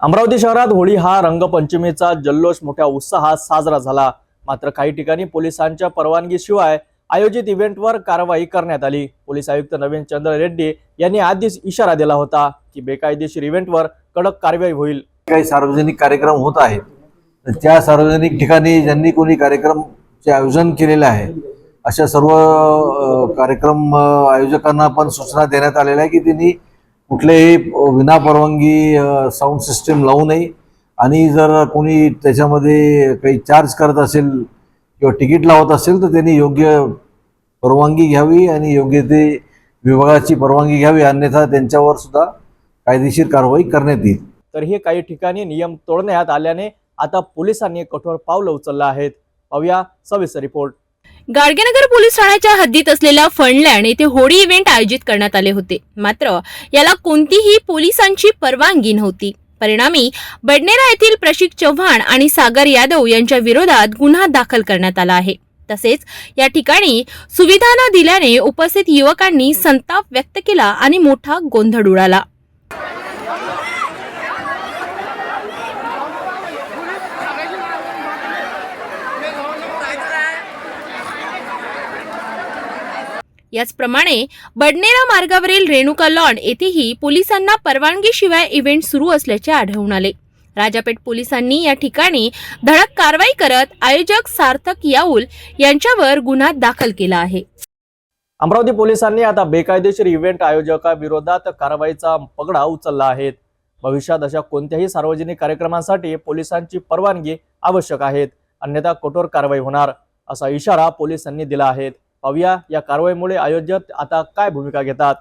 अमरावती शहरात होळी हा रंगपंचमीचा जल्लोष मोठ्या उत्साहात साजरा झाला. मात्र काही ठिकाणी पोलिसांच्या परवानगीशिवाय आयोजित इव्हेंटवर कारवाई करण्यात आली. पोलीस आयुक्त नवीन चंद्र रेड्डी यांनी आधीच इशारा दिला होता की बेकायदेशीर इव्हेंटवर कडक कारवाई होईल. काही सार्वजनिक कार्यक्रम होत आहेत. त्या सार्वजनिक ठिकाणी ज्यांनी कोणी कार्यक्रमचे आयोजन केलेले आहे अशा सर्व कार्यक्रम आयोजकांना पण सूचना देण्यात आलेल्या आहे की त्यांनी कुठलेही विनापरवानगी साऊंड सिस्टीम लावू नये. आणि जर कोणी त्याच्यामध्ये काही चार्ज करत असेल किंवा तिकीट लावत असेल तर त्यांनी योग्य परवानगी घ्यावी आणि योग्य ते विभागाची परवानगी घ्यावी. अन्यथा त्यांच्यावर सुद्धा कायदेशीर कारवाई करण्यात येईल. तर हे काही ठिकाणी नियम तोडण्यात आल्याने आता पोलिसांनी कठोर पावलं उचललं आहेत. पाहूया सविस्तर रिपोर्ट गाडगेनगर पोलीस ठाण्याच्या हद्दीत असलेल्या फंडलँड येथे होळी इव्हेंट आयोजित करण्यात आले होते. मात्र याला कोणतीही पोलिसांची परवानगी नव्हती. परिणामी बडनेरा येथील प्रशिक चव्हाण आणि सागर यादव यांच्या विरोधात गुन्हा दाखल करण्यात आला आहे. तसेच या ठिकाणी सुविधा न दिल्याने उपस्थित युवकांनी संताप व्यक्त केला आणि मोठा गोंधळ उडाला. याचप्रमाणे बडनेरा मार्गावरील रेणुका लॉन येथेही पोलिसांना परवानगीशिवाय इव्हेंट सुरू असल्याचे आढळून आले. राजापेठ पोलिसांनी या ठिकाणी धडक कारवाई करत आयोजक सार्थक याऊल यांच्यावर गुन्हा दाखल केला आहे. अमरावती पोलिसांनी आता बेकायदेशीर इव्हेंट आयोजकाविरोधात कारवाईचा पगडा उचलला आहे. भविष्यात अशा कोणत्याही सार्वजनिक कार्यक्रमांसाठी पोलिसांची परवानगी आवश्यक आहेत अन्यथा कठोर कारवाई होणार असा इशारा पोलिसांनी दिला आहे. पाहूया या कारवाईमुळे अयोध्येत आता काय भूमिका घेतात?